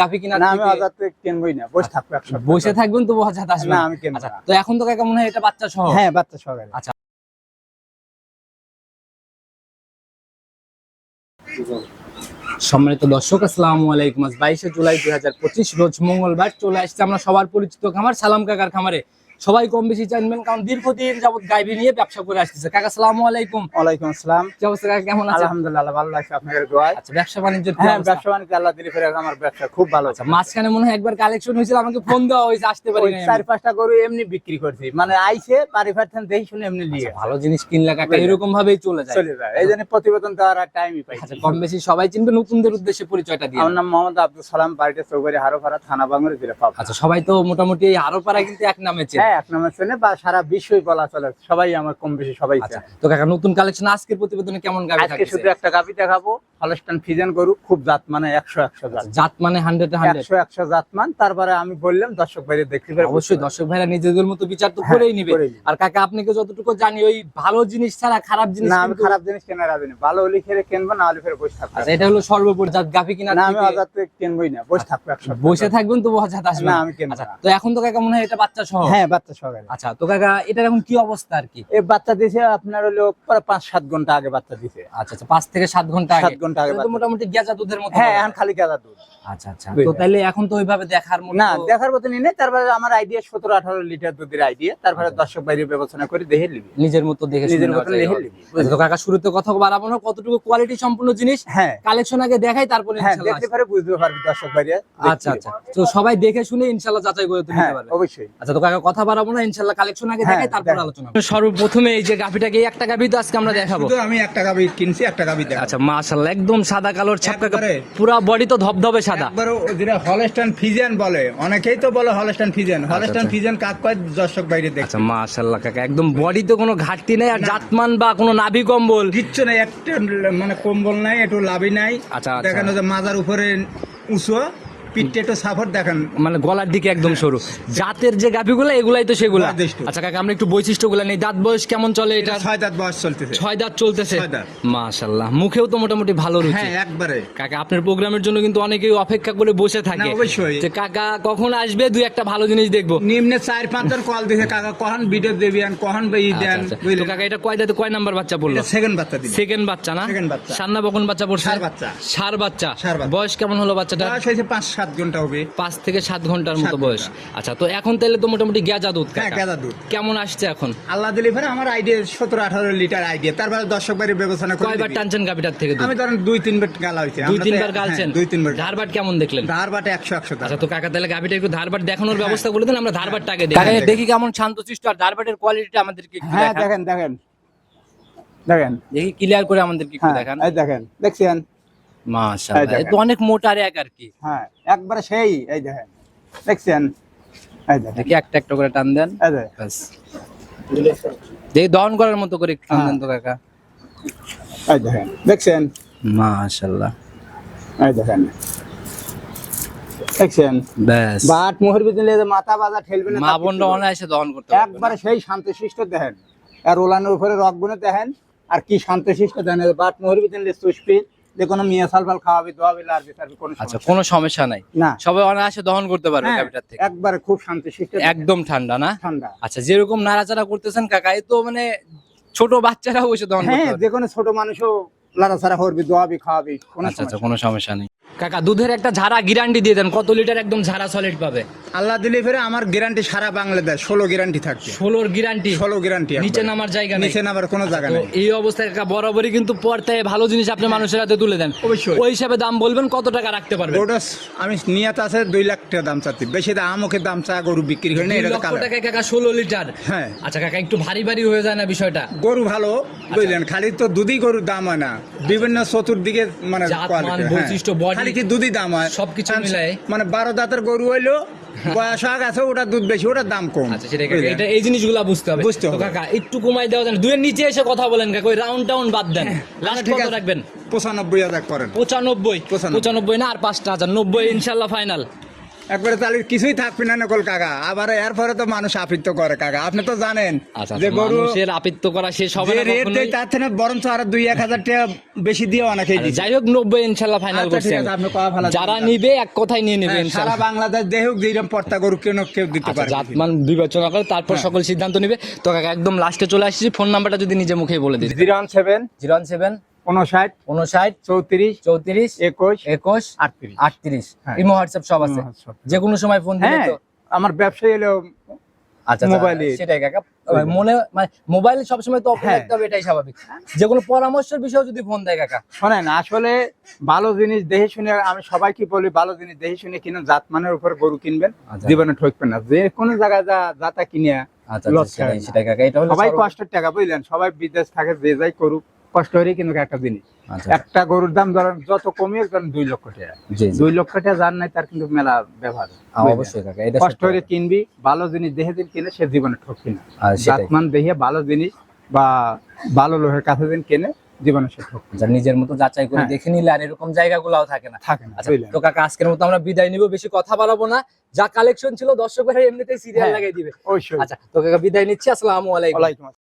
গাভি কিনা না আমি অজাত কিনবই না। বসে থাকব বসে থাকবেন তো আজাদ আসবে না, আমি কিনবো আচ্ছা তো এখন তো কাকা মনে হয় এটা বাচ্চা সহ। হ্যাঁ বাচ্চা সহকারে আচ্ছা। সম্মানিত দর্শক আসসালামু আলাইকুম। আজ বাইশে জুলাই দুই হাজার পঁচিশ রোজ মঙ্গলবার চলে আসছে আমরা সবার পরিচিত খামার সালাম কাকার খামারে। সবাই কম বেশি জানবেন কারণ দীর্ঘদিন যাবত গাইবি নিয়ে ব্যবসা করে আসতেছে। কাকা সালামু আলাইকুম। ওয়ালাইকুম আসসালাম। কি অবস্থা কাকা কেমন আছে আলহামদুলিল্লাহ ভালো লাগছে আপনাদের দোয়ায়। আচ্ছা ব্যবসা বাণিজ্যের কি হ্যাঁ অবস্থা? ব্যবসা বাণিজ্য আল্লাহ দিলে ফেরে আমার ব্যবসা খুব ভালো আচ্ছা মাঝখানে মনে হয় একবার কালেকশন হয়েছিল আমাকে ফোন দেওয়া হয়েছে আসতে পারি ওই নাই চার পাঁচটা গরু এমনি বিক্রি করছি। মানে আইসে বাড়ি ফাটছেন দেখি শুনে এমনি নিয়ে আচ্ছা, ভালো জিনিস কিনলে কাকা এরকম ভাবেই চলে যায়। চলে যায়। এই জন্য প্রতিবেদন দেওয়ার আর টাইমই পাই আচ্ছা কম বেশি সবাই চিনবে নতুনদের উদ্দেশ্যে পরিচয়টা দিয়ে আমার নাম মোহাম্মদ আব্দুল সালাম বাড়িতে চৌবাড়ি হারোপাড়া থানা বাঙ্গুর জেলা পাবনা। আচ্ছা সবাই তো মোটামুটি এই আরও পাড়া কিন্তু এক নামে চেনে। হ্যাঁ এক নম্বর শ্রেণি বা সারা বিশ্বই বলা চলে। সবাই আমার কম বেশি সবাই আচ্ছা তো কাকা নতুন কালেকশন আজকের প্রতিবেদনে কেমন গাবি আজকে শুধু একটা গাভি দেখাবো। হলস্টান ফিজেন গরু খুব জাত মানে একশো একশো জাত। জাত মানে হান্ড্রেড একশো একশো জাত মান। তারপরে আমি বললাম দর্শক বাইরে দেখতে পারে অবশ্যই দর্শক ভাইরা নিজেদের মতো বিচার তো হ্যাঁ, করেই নিবে। আর কাকা আপনাকে যতটুকু জানি ওই ভালো জিনিস ছাড়া খারাপ জিনিস না আমি খারাপ জিনিস কেনা রাজি না ভালো হলে খেলে কিনবো না হলে ফেরে বসে থাকব। আচ্ছা এটা হলো সর্বোপরি জাত গাভি কিনা না আমি অজাত কিনবই না বসে থাকব একশো বসে থাকবেন তো অজাত আসবে না, না। আমি কিনবো আচ্ছা তো এখন তো কাকা মনে হয় এটা বাচ্চা সহ। হ্যাঁ বাচ্চা সহকারে আচ্ছা তো কাকা এটার এখন কি অবস্থা আর কি? এই বাচ্চা দিয়েছে আপনার হলো প্রায় পাঁচ সাত ঘণ্টা আগে বাচ্চা দিছে। আচ্ছা আচ্ছা পাঁচ থেকে সাত ঘণ্টা সাত ঘণ্টা আগে মোটামুটি গেজা দুধের মতো হ্যাঁ। এখন খালি গেজা দুধ। আচ্ছা আচ্ছা। তো তাহলে এখন তো ওইভাবে দেখার মতো না দেখার মতো নেই তারপরে আমার আইডিয়া সতেরো আঠারো লিটার দুধের আইডিয়া তারপরে দর্শক বাইরে বিবেচনা করে দেখে নিবি। নিজের মতো দেখে নিজের মতো দেখে নিবি আচ্ছা, তো কাকা শুরুতে কথা বাড়াবো না কতটুকু কোয়ালিটি সম্পূর্ণ জিনিস? হ্যাঁ। কালেকশন আগে দেখাই তারপরে হ্যাঁ ইনশাআল্লাহ দেখতে পারে বুঝতে পারবি দর্শক বাইরে আচ্ছা আচ্ছা। তো সবাই দেখে শুনে ইনশাআল্লাহ যাচাই করে হ্যাঁ পারবে। অবশ্যই। আচ্ছা তো কাকা কথা বাড়াবো না ইনশাআল্লাহ কালেকশন আগে হ্যাঁ, দেখাই তারপর আলোচনা সর্বপ্রথমে এই যে গাভিটাকে এই একটা গাভি তো আজকে আমরা দেখাবো? আমি একটা গাবি কিনছি একটা গাবি দেখা আচ্ছা মাশাআল্লাহ একদম সাদা কালোর ছাপকা। পুরো বডি তো ধবধবে সাদা। যেটা হলস্টান ফিজেন বলে। অনেকেই তো বলে হলস্টান ফিজেন হলস্টান আচ্ছা। ফিজেন কাক কয় দর্শক বাইরে দেখছে আচ্ছা মাশাআল্লাহ কাকা একদম বডিতে কোনো ঘাটতি নাই আর জাতমান বা কোনো নাভি কম্বল? কিচ্ছু নাই একটা মানে কম্বল নাই একটু লাভি নাই। আচ্ছা, দেখানো দেখেন যে মাজার উপরে উঁচু। পিঠটা একটু সাপোর্ট দেখেন। মানে গলার দিকে একদম সরু। জাতের যে গাভিগুলো এগুলাই তো সেগুলা। আচ্ছা কাকা আমরা একটু বৈশিষ্ট্যগুলো নেই। দাঁত বয়স কেমন চলে এটা? ছয় দাঁত বয়স চলতেছে। ছয় দাঁত চলতেছে। মাশাল্লাহ মুখেও তো মোটামুটি ভালো রুচি। হ্যাঁ একবারে। কাকা আপনার প্রোগ্রামের জন্য কিন্তু অনেকেই অপেক্ষা করে বসে থাকে। অবশ্যই। যে কাকা কখন আসবে? দুই একটা ভালো জিনিস দেখব। নিম্নে চার পাঁচজন কল দিছে কাকা কখন ভিডিও দেবেন? কখন ই আচ্ছা, দেন? আচ্ছা। তো কাকা এটা কয় দাঁতে কয় নাম্বার বাচ্চা পড়ল? সেকেন্ড বাচ্চা সেকেন্ড বাচ্চা না? Second বাচ্চা। সান্না বকন বাচ্চা পড়ছে? বাচ্চা। সার বাচ্চা। ষাঁড় বাচ্চা। বয়স কেমন হলো বাচ্চাটা বয়স হয়েছে পাঁচ সাত ঘণ্টা হবে। পাঁচ থেকে সাত ঘণ্টার মতো বয়স। আচ্ছা তো এখন তাহলে তো মোটামুটি গেজা দুধ হ্যাঁ। গাদা দুধ কেমন আসছে এখন? আল্লাহ দিলি ফেরে আমার আইডিয়া সতেরো আঠারো লিটার আইডিয়া তারপরে দর্শক বাড়ি বিবেচনা করে কয়বার টানছেন গাভিটার থেকে আমি ধরেন দুই তিনবার গালা হয়েছে। দুই তিনবার হ্যাঁ, গালছেন? দুই তিনবার ধারবাট কেমন দেখলেন? ধার বাটে একশো একশো আচ্ছা তো কাকা তাহলে গাভিটা একটু ধারবাট দেখানোর হ্যাঁ। ব্যবস্থা করে দেন আমরা ধারবাটটা আগে কাকা, দেখি। দেখি। কেমন শান্তশিষ্ট আর ধারবাটের কোয়ালিটিটা আমাদেরকে হ্যাঁ দেখেন। দেখেন দেখেন। দেখি ক্লিয়ার করে আমাদেরকে একটু হ্যাঁ দেখান। এই দেখেন দেখছেন? মাশাআল্লাহ। অনেক মোটা এক আর কি। হ্যাঁ একবারে সেই এই দেখেন। দেখছেন? এই দেখেন। দেখি একটা একটা করে টান দেন। এই দেখেন। ব্যাস। দেখি দহন করার মতো করে টান। দেন তো কাকা। এই দেখেন। দেখছেন? মাশাআল্লাহ। এই দেখেন। দেখছেন? ব্যাস। বাট মোহর যে মাথা বাজা ঠেলবে না মা তার বোনরা অনায়াসে দহন করতে একবারে সেই শান্তশিষ্ট দেখেন। আর ওলানোর উপরে রক গুনে দেখেন। আর কি শান্তশিষ্ট দেখেন। বাট মোহর ভিতরে সুস্পি যে কোনো মিয়া সালফাল খাওয়াবি দোয়াবি লারবি তারবি কোনো আচ্ছা কোনো সমস্যা নাই। না। সবাই অনায়াসে দহন করতে পারবে হ্যাঁ, থেকে। একবারে খুব শান্তশিষ্ট একদম ঠান্ডা না? ঠান্ডা। আচ্ছা যেরকম নাড়াচাড়া করতেছেন কাকা এ তো মানে ছোট বাচ্চারা বসে দহন করতে হ্যাঁ যে কোনো ছোট মানুষও লাড়াছাড়া করবি দোয়াবি খাওয়াবি কোনো আচ্ছা আচ্ছা কোনো সমস্যা নেই। কাকা দুধের একটা ঝাড়া গ্যারান্টি দিয়ে দেন কত লিটার একদম ঝাড়া সলিড পাবে? আল্লাহ দিলে ফেরে আমার গ্যারান্টি সারা বাংলাদেশ ষোলো গ্যারান্টি থাকছে ষোলোর গ্যারান্টি ষোলো গ্যারান্টি নিচে নামার জায়গা নিচে নামার কোনো জায়গা নেই। এই অবস্থায় কাকা বরাবরই কিন্তু পর্তায় ভালো জিনিস আপনি মানুষের হাতে তুলে দেন। অবশ্যই। ওই হিসাবে দাম বলবেন কত টাকা রাখতে পারবেন? গোডস আমি নিয়াত আছে দুই লাখ টাকা দাম চাচ্ছি। বেশি দাম আমাকে দাম চা গরু বিক্রি করে না এটা টাকায় কাকা ষোলো লিটার হ্যাঁ। আচ্ছা কাকা একটু ভারী ভারী হয়ে যায় না বিষয়টা? গরু ভালো বুঝলেন? খালি তো দুধই গরুর দাম হয় না। বিভিন্ন চতুর্দিকে মানে হ্যাঁ। বৈশিষ্ট্য, body, খালি কি দুধই দাম হয়? সবকিছু মিলাই মানে বারো দাঁতের গরু হইল বয়স হয়ে ওটার দুধ বেশি ওটার দাম কম। আচ্ছা এটা এই জিনিসগুলা বুঝতে হবে। বুঝতে হবে। কাকা একটু কমাই দেওয়া যান দুয়ের নিচে এসে কথা বলেন কাকা ওই রাউন্ড টাউন বাদ দেন। লাস্ট ঠিক কত আছে। রাখবেন? পঁচানব্বই হাজার করেন। পঁচানব্বই। পঁচানব্বই। পঁচানব্বই না আর পাঁচটা হাজার নব্বই ইনশাল্লাহ ফাইনাল একবারে তাহলে কিছুই থাকবে না নকল কাকা। আবার এরপরে তো মানুষ আপিত্ত করে কাকা। আপনি তো জানেন আচ্ছা যে আচ্ছা, গরু আপিত্য করা শেষ হবে না রেট দেয় তার থেকে বরঞ্চ আরও দুই এক হাজার টাকা বেশি দিয়ে অনেকেই আচ্ছা, দিচ্ছে যাই হোক নব্বই ইনশাল্লাহ ফাইনাল আচ্ছা, ঠিক করছেন। আপনি কথা ভালো যারা নিবে এক কথাই নিয়ে নেবে হ্যাঁ, সারা বাংলাদেশ দেহুক যেরকম পর্তা গরু কেউ না কেউ দিতে পারে। জাতমান বিবেচনা করে তারপর হ্যাঁ। সকল সিদ্ধান্ত নিবে। তো কাকা একদম লাস্টে চলে আসছি। ফোন নাম্বারটা যদি নিজে মুখে বলে দিন zero one seven zero one seven উনষাট উনষাট চৌত্রিশ চৌত্রিশ একুশ একুশ আটত্রিশ। আটত্রিশ। হ্যাঁ। ইমো হোয়াটসঅ্যাপ সব আছে। যে কোনো সময় ফোন দিলে হ্যাঁ তো আমার ব্যবসায়ী হলো আচ্ছা মোবাইলে। মোবাইলে। সেটাই কাকা। মনে মানে মোবাইল সবসময় তো অফ হ্যাঁ। রাখতে হবে এটাই স্বাভাবিক। যে কোনো পরামর্শের বিষয়ে যদি ফোন দেয় কাকা। শোনেন আসলে ভালো জিনিস দেখে শুনে আমি সবাইকে বলি ভালো জিনিস দেখে শুনে কিনুন জাত মানের উপর গরু কিনবেন আচ্ছা। জীবনে ঠকবেন না। যে কোনো জায়গায় যা যাতা কিনে আচ্ছা আচ্ছা, সবাই কষ্টের টাকা বুঝলেন? সবাই বিদেশ থাকে যে যাই করুক। কষ্ট হলেই কিন্তু একটা জিনিস। আচ্ছা একটা গরুর দাম ধরেন যত কমিয়ে ধরেন দুই লক্ষ টাকা। দুই লক্ষ টাকা যার নাই তার কিন্তু মেলা ব্যবহার হ্যাঁ, অবশ্যই কষ্ট হলে কিনবি ভালো জিনিস দেখে দিন কিনে সে জীবনে ঠকবি না। দেখে ভালো জিনিস বা ভালো লোকের কাছে দিন কেনে জীবনে সে ঠকবে নিজের মতো যাচাই করে হ্যাঁ। দেখে নিলে আর এরকম জায়গাগুলোও থাকে না। থাকে না আচ্ছা তো কাকা আজকের মতো আমরা বিদায় নিব বেশি কথা বাড়াবো না। যা কালেকশন ছিল দর্শকেরা এমনিতেই সিরিয়াল হ্যাঁ। লাগাই দিবে। অবশ্যই। আচ্ছা তো কাকা বিদায় নিচ্ছি আসসালামু আলাইকুম। ওয়ালাইকুম আসসালাম।